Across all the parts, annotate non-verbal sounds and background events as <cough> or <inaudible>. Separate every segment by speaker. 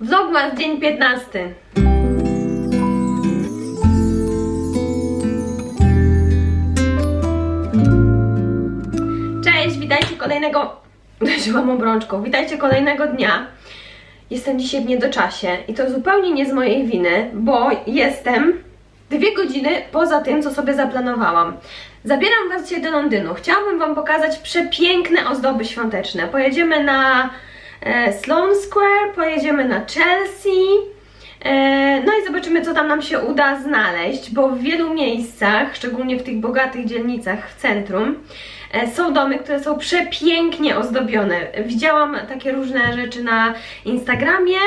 Speaker 1: Vlogmas dzień 15. Cześć, witajcie kolejnego. Uderzyłam obrączką. Witajcie kolejnego dnia. Jestem dzisiaj w niedoczasie i to zupełnie nie z mojej winy, bo jestem dwie godziny poza tym, co sobie zaplanowałam. Zabieram Was dzisiaj do Londynu. Chciałabym Wam pokazać przepiękne ozdoby świąteczne. Pojedziemy na e, Sloane Square, pojedziemy na Chelsea. E, No i zobaczymy, co tam nam się uda znaleźć, bo w wielu miejscach, szczególnie w tych bogatych dzielnicach w centrum, e, są domy, które są przepięknie ozdobione. Widziałam takie różne rzeczy na Instagramie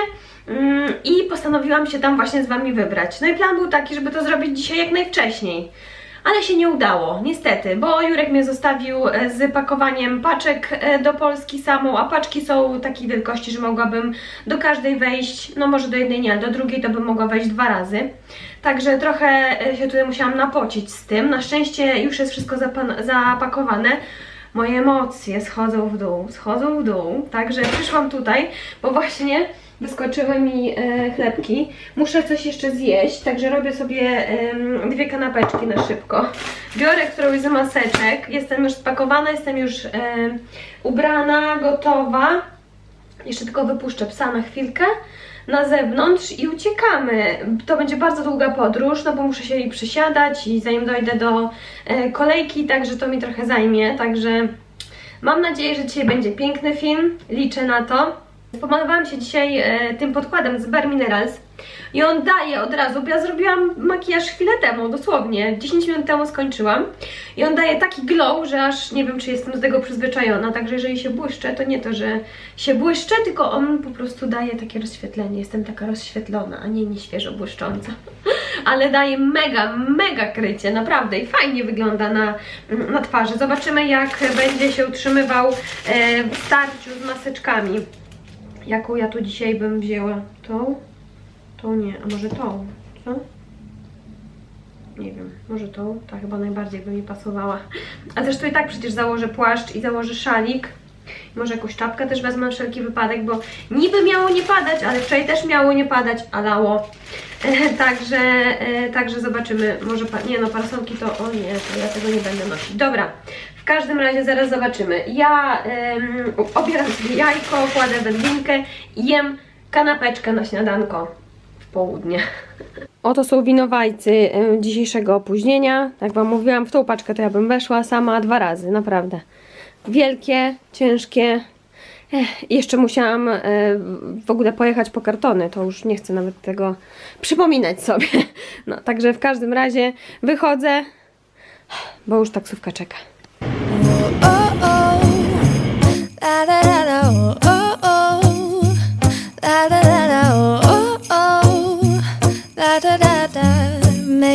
Speaker 1: mm, i postanowiłam się tam właśnie z Wami wybrać. No i plan był taki, żeby to zrobić dzisiaj jak najwcześniej. Ale się nie udało, niestety, bo Jurek mnie zostawił e, z pakowaniem paczek e, do Polski samą, a paczki są takiej wielkości, że mogłabym do każdej wejść, no może do jednej nie, ale do drugiej to bym mogła wejść dwa razy. Także trochę e, się tutaj musiałam napocić z tym. Na szczęście już jest wszystko zapakowane. Moje emocje schodzą w dół, schodzą w dół. Także przyszłam tutaj, bo właśnie wyskoczyły mi e, chlebki. Muszę coś jeszcze zjeść, także robię sobie dwie kanapeczki na szybko. Biorę którąś z maseczek. Jestem już spakowana, jestem już ubrana, gotowa. Jeszcze tylko wypuszczę psa na chwilkę na zewnątrz i uciekamy. To będzie bardzo długa podróż, no bo muszę się jej przysiadać i zanim dojdę do e, kolejki, także to mi trochę zajmie, także mam nadzieję, że dzisiaj będzie piękny film, liczę na to. Pomalowałam się dzisiaj e, tym podkładem z Bare Minerals i on daje od razu, bo ja zrobiłam makijaż chwilę temu, dosłownie, 10 minut temu skończyłam i on daje taki glow, że aż nie wiem, czy jestem do tego przyzwyczajona, także jeżeli się błyszczę, to nie to, że się błyszczę, tylko on po prostu daje takie rozświetlenie, jestem taka rozświetlona, a nie nieświeżo błyszcząca, <laughs> ale daje mega, mega krycie, naprawdę i fajnie wygląda na, na twarzy. Zobaczymy jak będzie się utrzymywał e, w starciu z maseczkami. Jaką ja tu dzisiaj bym wzięła? Tą? Tą nie, a może tą? Co? Nie wiem, może tą? Ta chyba najbardziej by mi pasowała. A zresztą i tak przecież założę płaszcz i założę szalik. Może jakąś czapkę też wezmę na wszelki wypadek, bo niby miało nie padać, ale wczoraj też miało nie padać, a lało. E, <laughs> także, e, także zobaczymy. Może, nie no, parasolki to, o nie, to ja tego nie będę nosić. Dobra, każdym razie zaraz zobaczymy. Ja em, obieram sobie jajko, kładę wędlinkę i jem kanapeczkę na śniadanko w południe. <laughs> Oto są winowajcy dzisiejszego opóźnienia. Jak Wam mówiłam, w tą paczkę to ja bym weszła sama dwa razy, naprawdę. Wielkie, ciężkie. Ech, jeszcze musiałam e, w ogóle pojechać po kartony, to już nie chcę nawet tego przypominać sobie. <laughs> No, także w każdym razie wychodzę, bo już taksówka czeka.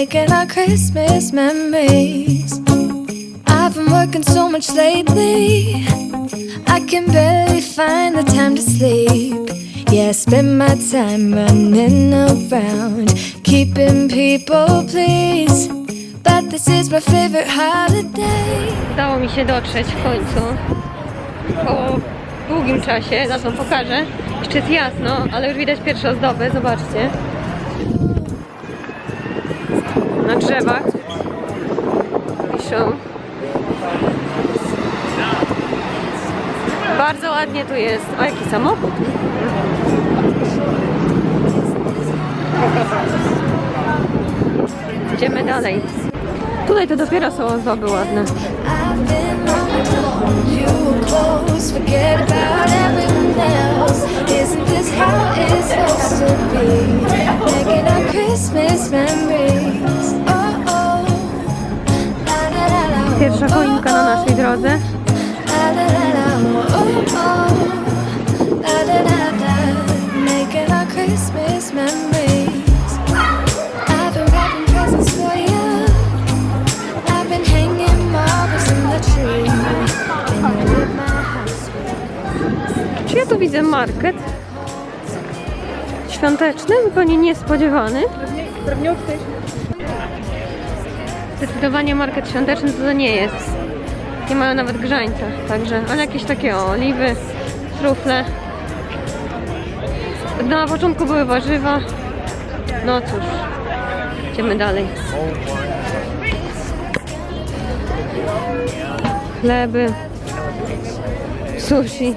Speaker 2: Making our Christmas memories. I've been working so much lately, I can barely find the time to sleep. Yeah, I spend my time running around, keeping people pleased. But this is my favorite holiday.
Speaker 1: Udało mi się dotrzeć w końcu. Po długim czasie, zaraz wam pokażę. Jeszcze jest jasno, ale już widać pierwsze ozdoby, zobaczcie. Na drzewach piszą. Bardzo ładnie tu jest. O, jaki samochód. Idziemy dalej. Tutaj to dopiero są ozdoby ładne.
Speaker 2: Forget about else. Isn't this how it's supposed to be? Making our Christmas memories. Oh oh, la la la la.
Speaker 1: Pierwsza choinka na naszej drodze.
Speaker 2: La la la la. Oh oh, la da da da. Making our Christmas memories. I've been wrapping presents for you. I've been hanging marbles in the tree. And you lit my house with
Speaker 1: Czy ja tu widzę market? Świąteczny, zupełnie niespodziewany. Zdecydowanie market świąteczny to nie jest. Nie mają nawet grzańca, także, ale jakieś takie o, oliwy, trufle. Na początku były warzywa. No cóż, idziemy dalej. Chleby, sushi.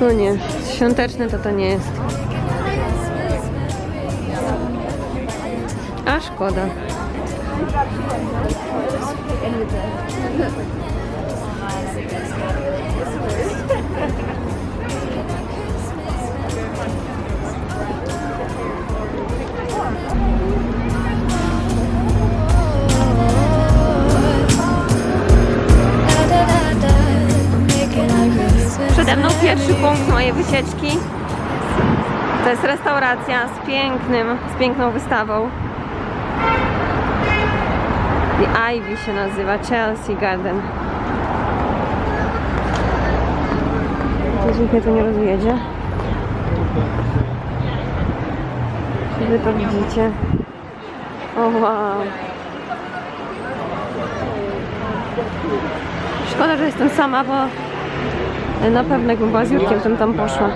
Speaker 1: No nie, świąteczne to to nie jest. Szkoda. Przede mną pierwszy punkt mojej wycieczki. To jest restauracja z pięknym, z piękną wystawą. The Ivy się nazywa, Chelsea Garden. Mnie tu nie rozjedzie. Czy wy to widzicie? O wow. Szkoda, że jestem sama, bo na pewno jakbym była z Jurkiem, to tam poszła.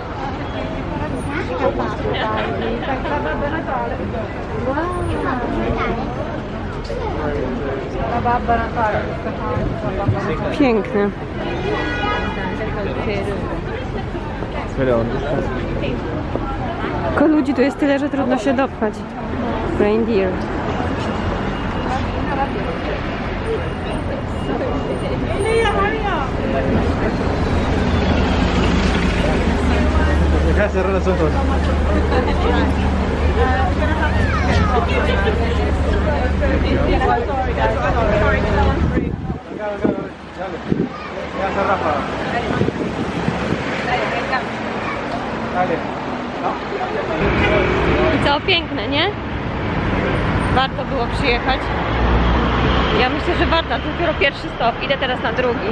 Speaker 1: Piękny. Tylko ludzi tu jest tyle, że trudno się dopchać. Reindeer.
Speaker 3: Deja de cerrar los. Ya se Rafa. Dale.
Speaker 1: I co, piękne, nie? Warto było przyjechać. Ja myślę, że warto, to dopiero pierwszy stop. Idę teraz na drugi.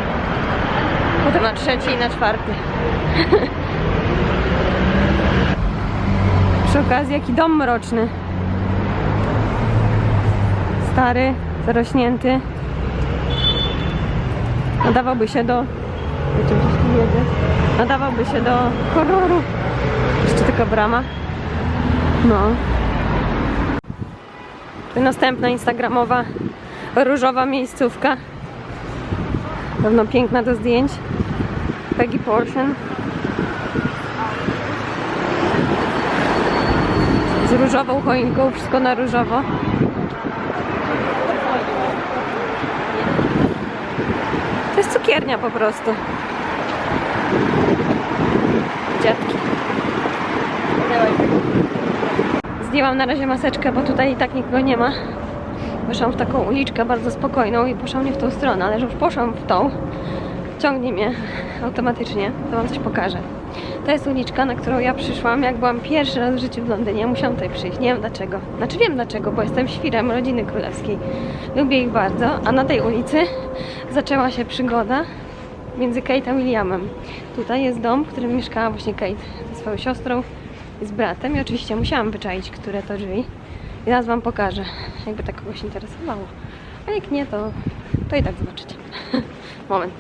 Speaker 1: Potem na trzeci i na czwarty. <laughs> Przy okazji, jaki dom mroczny. Stary, zarośnięty. Nadawałby się do... Nadawałby się do horroru. Jeszcze tylko brama. No. Następna instagramowa różowa miejscówka. Pewno piękna do zdjęć. Peggy Portion. Z różową choinką, wszystko na różowo. To jest cukiernia po prostu. Dziadki. Zdjęłam na razie maseczkę, bo tutaj i tak nikogo nie ma. Poszłam w taką uliczkę bardzo spokojną i poszłam nie w tą stronę, ale że już poszłam w tą, ciągnie mnie automatycznie, to wam coś pokażę. To jest uliczka, na którą ja przyszłam, jak byłam pierwszy raz w życiu w Londynie. Musiałam tutaj przyjść, nie wiem dlaczego. Znaczy wiem dlaczego, bo jestem świrem rodziny królewskiej. Lubię ich bardzo, a na tej ulicy zaczęła się przygoda między Kate a Williamem. Tutaj jest dom, w którym mieszkała właśnie Kate ze swoją siostrą z bratem i oczywiście musiałam wyczaić, które to drzwi. I teraz wam pokażę, jakby tak kogoś interesowało. A jak nie, to, to i tak zobaczycie. <laughs> Moment.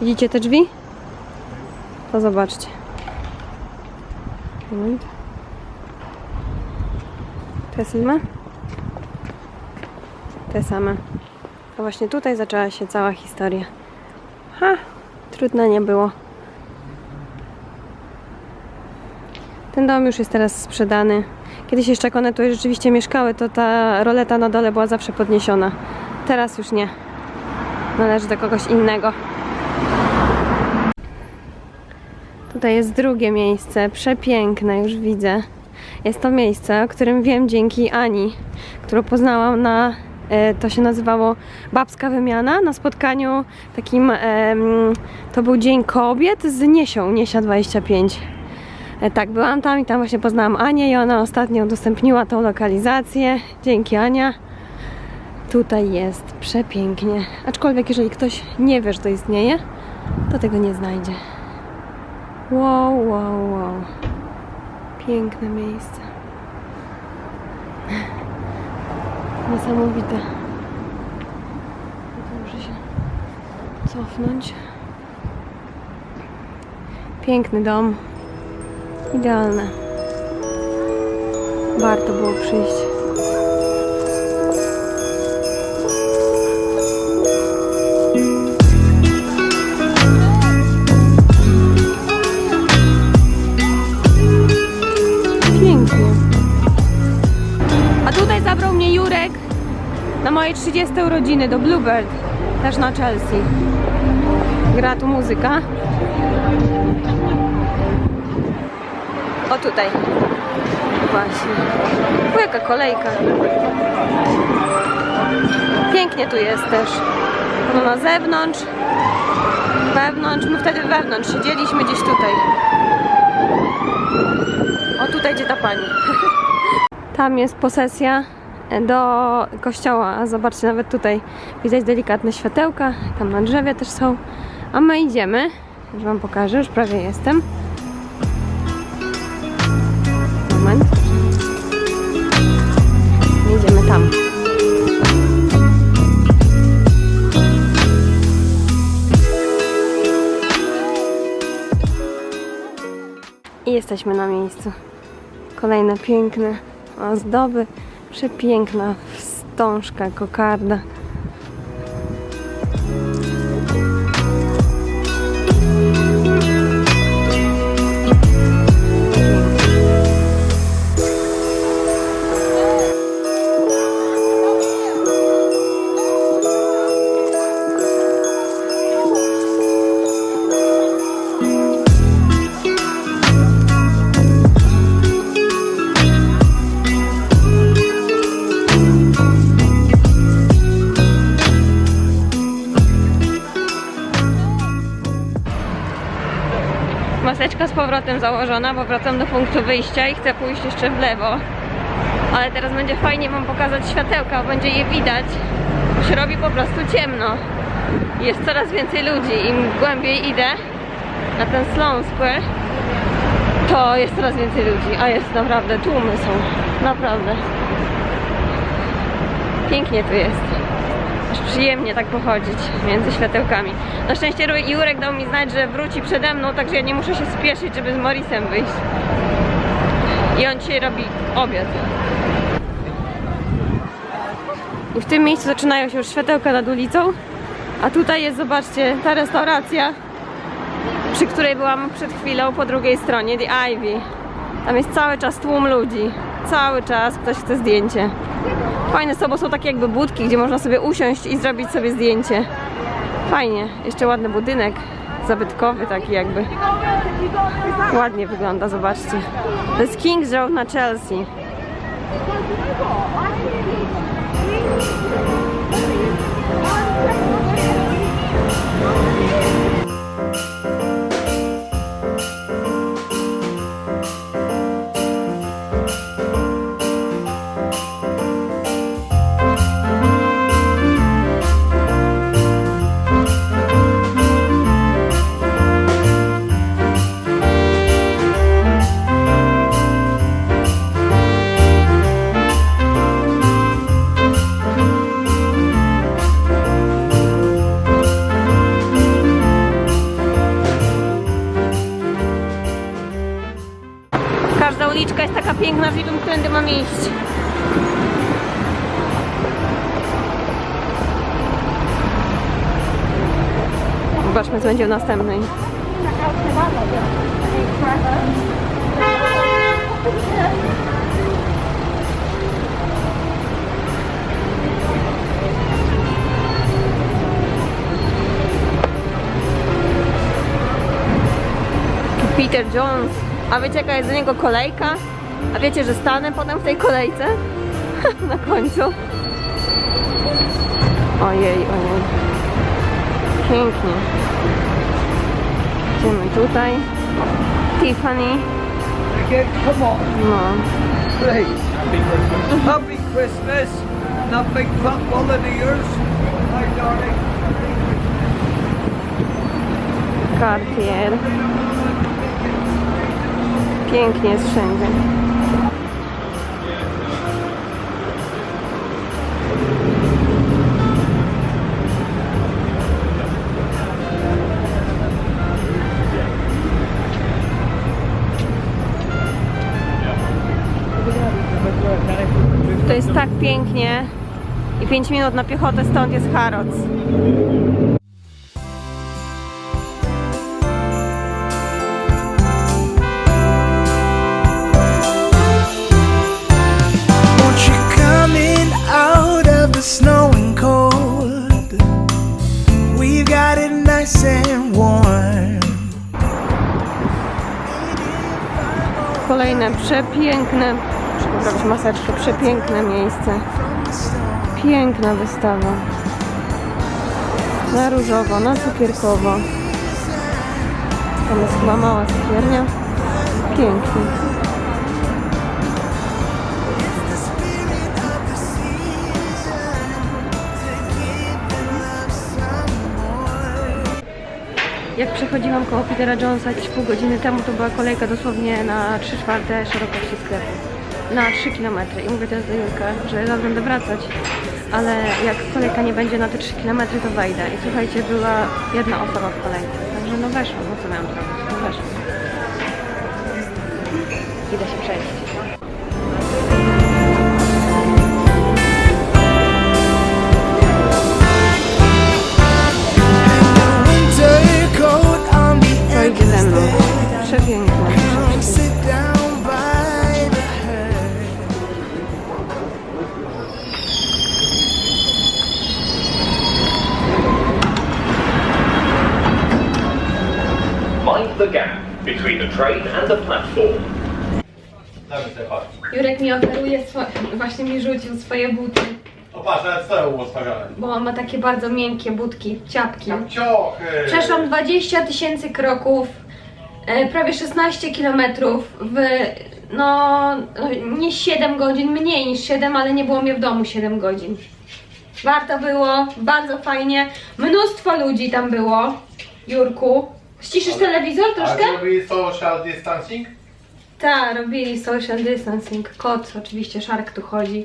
Speaker 1: Widzicie te drzwi? To zobaczcie. Moment. Te same? Te same. To właśnie tutaj zaczęła się cała historia. Ha, trudno nie było. Ten dom już jest teraz sprzedany. Kiedyś jeszcze jak one tu rzeczywiście mieszkały, to ta roleta na dole była zawsze podniesiona. Teraz już nie. Należy do kogoś innego. Tutaj jest drugie miejsce, przepiękne, już widzę. Jest to miejsce, o którym wiem dzięki Ani, którą poznałam na, e, to się nazywało Babska Wymiana, na spotkaniu takim, to był Dzień Kobiet z Niesią, Niesia 25. E, Tak, byłam tam i tam właśnie poznałam Anię i ona ostatnio udostępniła tą lokalizację. Dzięki Ania. Tutaj jest przepięknie. Aczkolwiek jeżeli ktoś nie wie, że to istnieje, to tego nie znajdzie. Wow, wow, wow. Piękne miejsce. <laughs> Niesamowite. Muszę się cofnąć. Piękny dom. Idealne. Warto było przyjść. Pięknie. A tutaj zabrał mnie Jurek na moje 30 urodziny do Bluebird, też na Chelsea. Gra tu muzyka. O tutaj. Właśnie. O, jaka kolejka. Pięknie tu jest też. No na zewnątrz, wewnątrz. My wtedy wewnątrz siedzieliśmy gdzieś tutaj. O tutaj gdzie ta pani. <laughs> Tam jest posesja do kościoła. A zobaczcie, nawet tutaj widać delikatne światełka. Tam na drzewie też są. A my idziemy. Już Wam pokażę, już prawie jestem. Jesteśmy na miejscu. Kolejne piękne ozdoby. Przepiękna wstążka, kokarda. Powrotem założona, bo wracam do punktu wyjścia i chcę pójść jeszcze w lewo. Ale teraz będzie fajnie Wam pokazać światełka, będzie je widać. Się robi po prostu ciemno. Jest coraz więcej ludzi. Im głębiej idę na ten Sloan Square, to jest coraz więcej ludzi. A jest naprawdę, tłumy są. Naprawdę. Pięknie tu jest. Przyjemnie tak pochodzić między światełkami. Na szczęście Jurek dał mi znać, że wróci przede mną, także ja nie muszę się spieszyć, żeby z Morisem wyjść. I on dzisiaj robi obiad. I w tym miejscu zaczynają się już światełka nad ulicą. A tutaj jest, zobaczcie, ta restauracja, przy której byłam przed chwilą po drugiej stronie, The Ivy. Tam jest cały czas tłum ludzi. Cały czas ktoś chce zdjęcie. Fajne są, bo są takie jakby budki, gdzie można sobie usiąść i zrobić sobie zdjęcie. Fajnie. Jeszcze ładny budynek zabytkowy taki jakby. Ładnie wygląda, zobaczcie. To jest King's Road na Chelsea. Każda nie wiem, którędy mam iść. Zobaczmy, co będzie w następnej. Peter Jones. A wiecie jaka jest do niego kolejka? A wiecie, że stanę potem w tej kolejce? <laughs> Na końcu. Ojej, ojej. Pięknie. Idziemy tutaj. Tiffany.
Speaker 3: Again, come on,
Speaker 1: No.
Speaker 3: please. Happy Christmas. Not big fat wallet of yours. Hi, darling.
Speaker 1: Cartier. Pięknie jest wszędzie. Jest tak pięknie. I 5 minut na piechotę stąd jest
Speaker 4: warm.
Speaker 1: Kolejne przepiękne, poprawić maseczkę, przepiękne miejsce. Piękna wystawa. Na różowo, na cukierkowo. Tam jest chyba mała cukiernia. Pięknie. Jak przechodziłam koło Petera Jonesa jakieś pół godziny temu, to była kolejka dosłownie na 3 czwarte szerokości sklepu. Na 3 km. I mówię teraz do Julka, że zaraz będę wracać, ale jak kolejka nie będzie na te 3 km, to wejdę. I słuchajcie, była jedna osoba w kolejce. Także no weszłam, no co miałam zrobić? No weszłam. Idę się przejść.
Speaker 4: Winter the
Speaker 5: gap between the train and the platform.
Speaker 1: Jurek mi oferuje, swo- właśnie mi rzucił swoje buty,
Speaker 6: O patrz, nawet tyłu ustawione.
Speaker 1: bo on ma takie bardzo miękkie budki, ciapki.
Speaker 6: Ciochy!
Speaker 1: Przeszłam 20 tysięcy kroków, e, prawie 16 kilometrów w no, no nie 7 godzin, mniej niż 7, ale nie było mnie w domu 7 godzin. Warto było, bardzo fajnie. Mnóstwo ludzi tam było. Jurku, ściszysz telewizor
Speaker 6: A
Speaker 1: troszkę?
Speaker 6: zrobili social distancing?
Speaker 1: Tak, robili social distancing. Kot, oczywiście, Szark tu chodzi.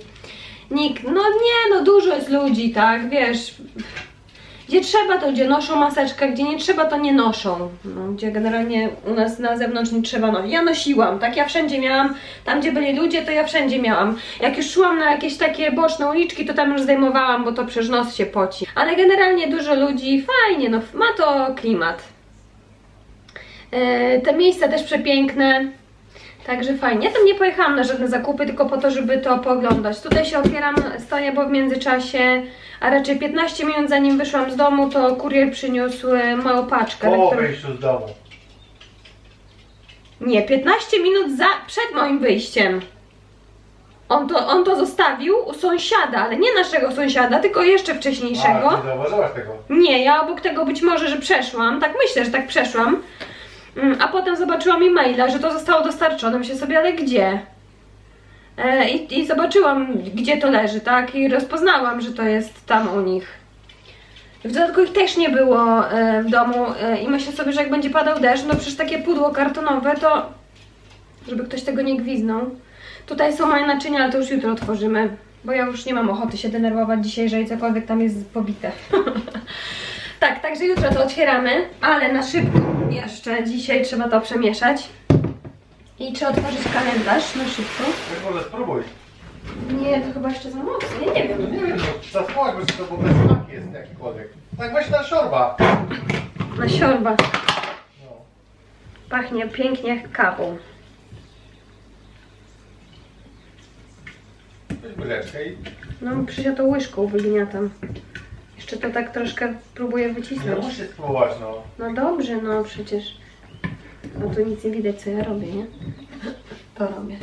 Speaker 1: Nikt, no nie, no dużo jest ludzi, tak, wiesz. Gdzie trzeba, to gdzie noszą maseczkę, gdzie nie trzeba, to nie noszą. No, gdzie generalnie u nas na zewnątrz nie trzeba nosić. Ja nosiłam, tak, ja wszędzie miałam. Tam, gdzie byli ludzie, to ja wszędzie miałam. Jak już szłam na jakieś takie boczne uliczki, to tam już zdejmowałam, bo to przez nos się poci. Ale generalnie dużo ludzi, fajnie, no ma to klimat. E, te miejsca też przepiękne. Także fajnie. Ja tam nie pojechałam na żadne zakupy, tylko po to, żeby to pooglądać. Tutaj się otwieram, stoję, bo w międzyczasie, a raczej 15 minut zanim wyszłam z domu, to kurier przyniósł e, małą paczkę.
Speaker 6: Po
Speaker 1: którą-
Speaker 6: wyjściu z domu.
Speaker 1: Nie, 15 minut za, przed moim wyjściem. On to, on to zostawił u sąsiada, ale nie naszego sąsiada, tylko jeszcze wcześniejszego.
Speaker 6: A, nie zauważyłaś tego.
Speaker 1: Nie, ja obok tego być może, że przeszłam, tak myślę, że tak przeszłam. Mm, A potem zobaczyłam e-maila, że to zostało dostarczone. Myślę sobie, ale gdzie? E, i, I zobaczyłam, gdzie to leży, tak? I rozpoznałam, że to jest tam u nich. W dodatku ich też nie było e, w domu e, i myślę sobie, że jak będzie padał deszcz, no przecież takie pudło kartonowe to... Żeby ktoś tego nie gwiznął. Tutaj są moje naczynia, ale to już jutro otworzymy. Bo ja już nie mam ochoty się denerwować dzisiaj, że cokolwiek tam jest pobite. <laughs> tak, także jutro to otwieramy, ale na szybko jeszcze dzisiaj trzeba to przemieszać. I trzeba otworzyć kalendarz na szybko.
Speaker 6: Może spróbuj.
Speaker 1: Nie, to chyba jeszcze za mocno, ja nie wiem.
Speaker 6: Nie wiem, no, zasłać, bo to w ogóle smak jest jakikolwiek. Tak weź na szorba.
Speaker 1: Na siorba.
Speaker 6: No.
Speaker 1: Pachnie pięknie kawą.
Speaker 6: Weź łyżeczkę i...
Speaker 1: No, ja to łyżką wygniatam. Jeszcze to tak troszkę próbuję
Speaker 6: Nie
Speaker 1: wycisnąć.
Speaker 6: musisz spróbować, no.
Speaker 1: No dobrze, no przecież. No tu nic nie widać, co ja robię, nie? To robię.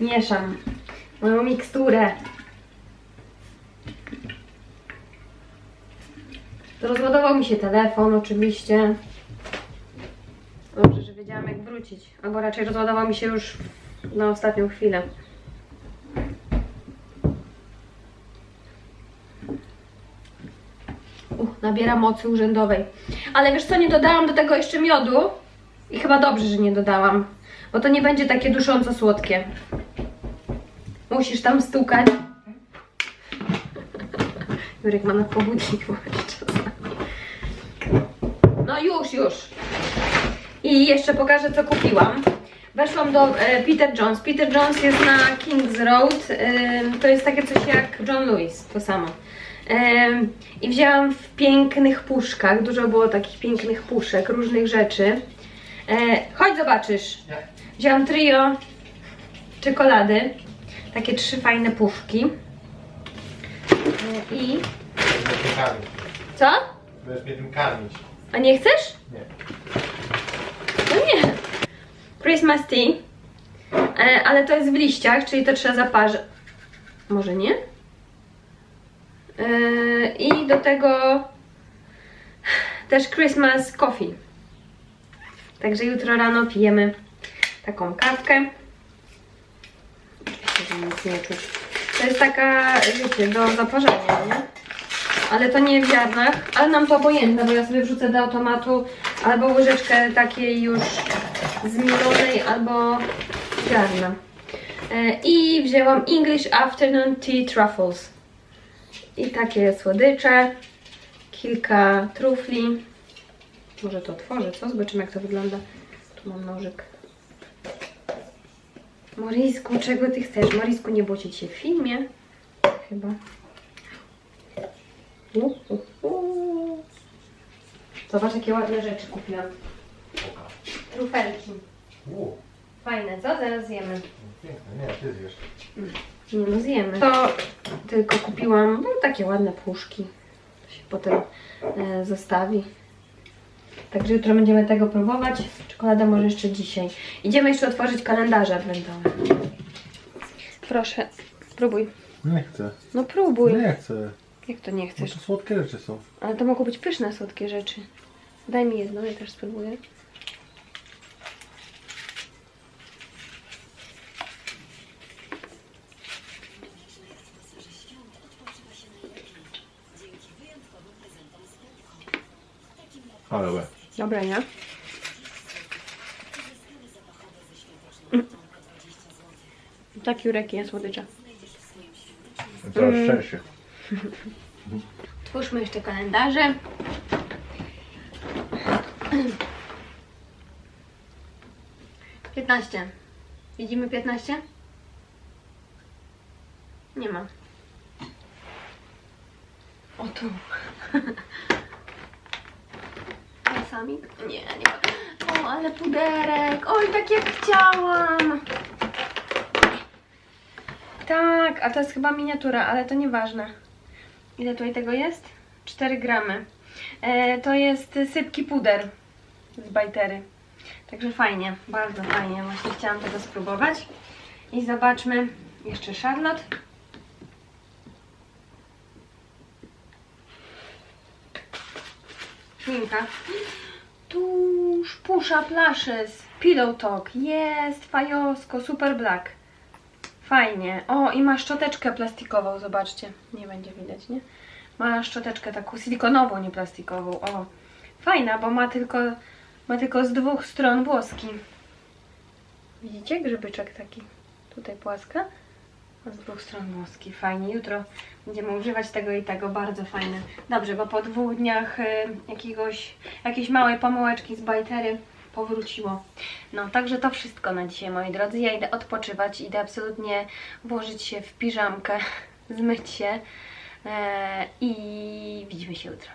Speaker 1: Mieszam moją miksturę. Rozładował mi się telefon, oczywiście. Dobrze, że wiedziałam, jak wrócić. Albo raczej rozładował mi się już na ostatnią chwilę. Uh, nabiera mocy urzędowej. Ale wiesz co, nie dodałam do tego jeszcze miodu. I chyba dobrze, że nie dodałam. Bo to nie będzie takie dusząco słodkie. Musisz tam stukać. Jurek ma na pobudnik. No już, już. I jeszcze pokażę, co kupiłam. Weszłam do e, Peter Jones. Peter Jones jest na King's Road. Ym, to jest takie coś jak John Lewis, to samo. I wzięłam w pięknych puszkach. Dużo było takich pięknych puszek, różnych rzeczy. E, chodź zobaczysz. Wzięłam trio czekolady. Takie trzy fajne puszki. E, I co?
Speaker 6: Będziesz mnie tym karmić.
Speaker 1: A nie chcesz?
Speaker 6: Nie.
Speaker 1: No nie. Christmas tea. E, ale to jest w liściach, czyli to trzeba zaparzyć. Może nie? E, I do tego też Christmas coffee. Także jutro rano pijemy taką kawkę. Nic nie. To jest taka, wiecie, do zaparzania, nie? Ale to nie w ziarnach, ale nam to obojętne, bo ja sobie wrzucę do automatu albo łyżeczkę takiej już zmielonej, albo ziarna. E, I wzięłam English Afternoon Tea Truffles. I takie słodycze, kilka trufli. Może to otworzę, co? Zobaczymy jak to wygląda. Tu mam nożyk. Morisku, czego ty chcesz? Morisku, nie cię dzisiaj w filmie? Chyba. U, u, u. Zobacz, jakie ładne rzeczy kupiłam. Trufelki. Fajne, co? Zaraz zjemy.
Speaker 6: piękne. Nie, ty zjesz.
Speaker 1: Nie no, zjemy. To tylko kupiłam no, takie ładne puszki. To się potem e, zostawi. Także jutro będziemy tego próbować. Czekolada może jeszcze dzisiaj. Idziemy jeszcze otworzyć kalendarze adwentowe. Proszę, próbuj.
Speaker 6: Nie chcę.
Speaker 1: No próbuj.
Speaker 6: Nie chcę.
Speaker 1: Jak to nie
Speaker 6: Bo
Speaker 1: chcesz?
Speaker 6: to słodkie rzeczy są.
Speaker 1: Ale to mogą być pyszne, słodkie rzeczy. Daj mi jedno, ja też spróbuję.
Speaker 6: Ale łe.
Speaker 1: Dobra, nie? Taki jurek jest słodycza.
Speaker 6: Coraz szczęście. <laughs>
Speaker 1: Twórzmy jeszcze kalendarze. <clears throat> Piętnaście. Widzimy piętnaście? Nie ma. O tu. <laughs> Balsamik? Nie, nie. O, ale puderek. Oj, tak jak chciałam. Tak, a to jest chyba miniatura, ale to nieważne. Ile tutaj tego jest? 4 gramy. E, to jest sypki puder z bajtery. Także fajnie, bardzo fajnie. Właśnie chciałam tego spróbować. I zobaczmy jeszcze Charlotte. Szminka. Tuż, pusza plashes, pillow talk. Jest, fajosko, super black. Fajnie. O, i ma szczoteczkę plastikową, zobaczcie. Nie będzie widać, nie? Ma szczoteczkę taką silikonową, nie plastikową. O, fajna, bo ma tylko, ma tylko z dwóch stron włoski. Widzicie? Grzybyczek taki. Tutaj płaska. Z dwóch stron włoski. Fajnie. Jutro będziemy używać tego i tego. Bardzo fajne. Dobrze, bo po dwóch dniach y, jakiegoś, jakiejś małej pomałeczki z bajtery powróciło. No, także to wszystko na dzisiaj, moi drodzy. Ja idę odpoczywać, idę absolutnie włożyć się w piżamkę, <laughs> zmyć się e, i widzimy się jutro.